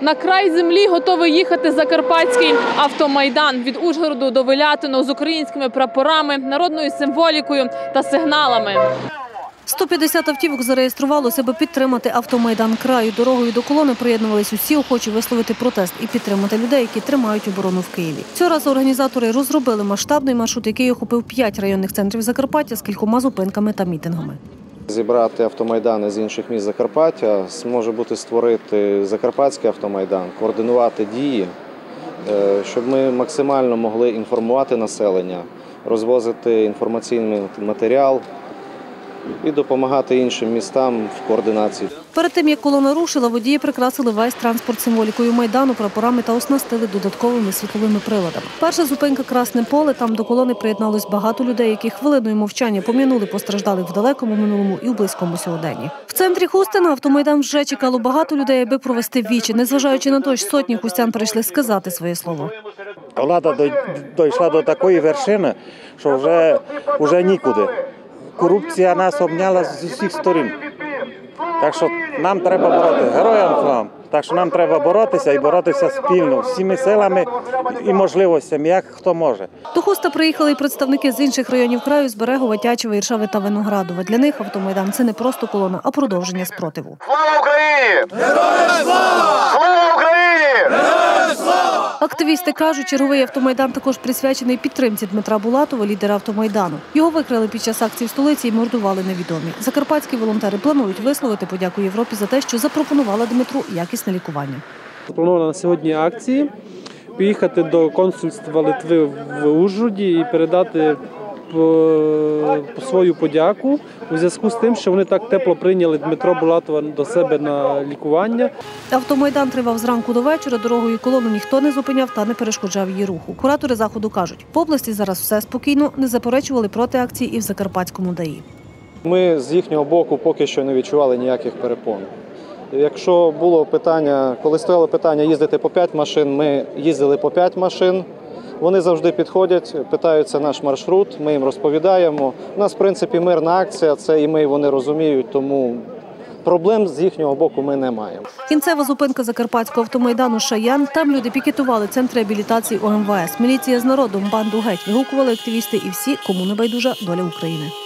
На край землі готовий їхати Закарпатський автомайдан від Ужгороду до Вилятиного з українськими прапорами, народною символікою та сигналами. 150 автівок зареєструвалося, аби підтримати автомайдан краю. Дорогою до колони приєднувались усі охочі висловити протест і підтримати людей, які тримають оборону в Києві. Цього разу організатори розробили масштабний маршрут, який охопив п'ять районних центрів Закарпаття з кількома зупинками та мітингами. Зібрати автомайдани з інших міст Закарпаття зможе бути створити Закарпатський автомайдан, координувати дії, е, щоб ми максимально могли інформувати населення, розвозити інформаційний матеріал і допомагати іншим містам в координації. Перед тим як колона рушила, водії прикрасили весь транспорт символікою майдану, прапорами та оснастили додатковими світловими приладами. Перша зупинка Красне поле. Там до колони приєдналось багато людей, які хвилиною мовчання пом'янули постраждалих в далекому минулому і в близькому сьогоденні. В центрі Хустина автомайдан вже чекало багато людей, аби провести вічі. Незважаючи на те, що сотні хустян прийшли сказати своє слово. Влада дійшла до такої вершини, що вже, вже нікуди. Корупція нас обняла з усіх сторін. Так що нам треба боротися. Героям слава. Так що нам треба боротися і боротися спільно, всіми силами і можливостями, як хто може. До Хуста приїхали і представники з інших районів краю з Берегова, Тячева, Іршави та Виноградова. Для них автомайдан це не просто колона, а продовження спротиву. Слава Україні! Героям слава! Активісти кажуть, черговий автомайдан також присвячений підтримці Дмитра Булатова, лідера автомайдану. Його викрали під час акції в столиці і мордували невідомі. Закарпатські волонтери планують висловити подяку Європі за те, що запропонувала Дмитру якісне лікування. Запланована на сьогодні акції поїхати до консульства Литви в Ужгороді і передати свою подяку у зв'язку з тим, що вони так тепло прийняли Дмитро Булатова до себе на лікування. Автомайдан тривав зранку до вечора. Дорогою колону ніхто не зупиняв та не перешкоджав її руху. Куратори заходу кажуть, в області зараз все спокійно, не заперечували проти акції і в Закарпатському ДАІ. Ми з їхнього боку поки що не відчували ніяких перепон. Якщо було питання, коли стояло питання їздити по 5 машин, ми їздили по 5 машин. Вони завжди підходять, питаються наш маршрут, ми їм розповідаємо. У нас, в принципі, мирна акція, це і ми, і вони розуміють, тому проблем з їхнього боку ми не маємо. Кінцева зупинка Закарпатського автомайдану Шаян. Там люди пікетували центр реабілітації ОМВС. Міліція з народом банду геть вигукували активісти і всі, кому не байдужа доля України.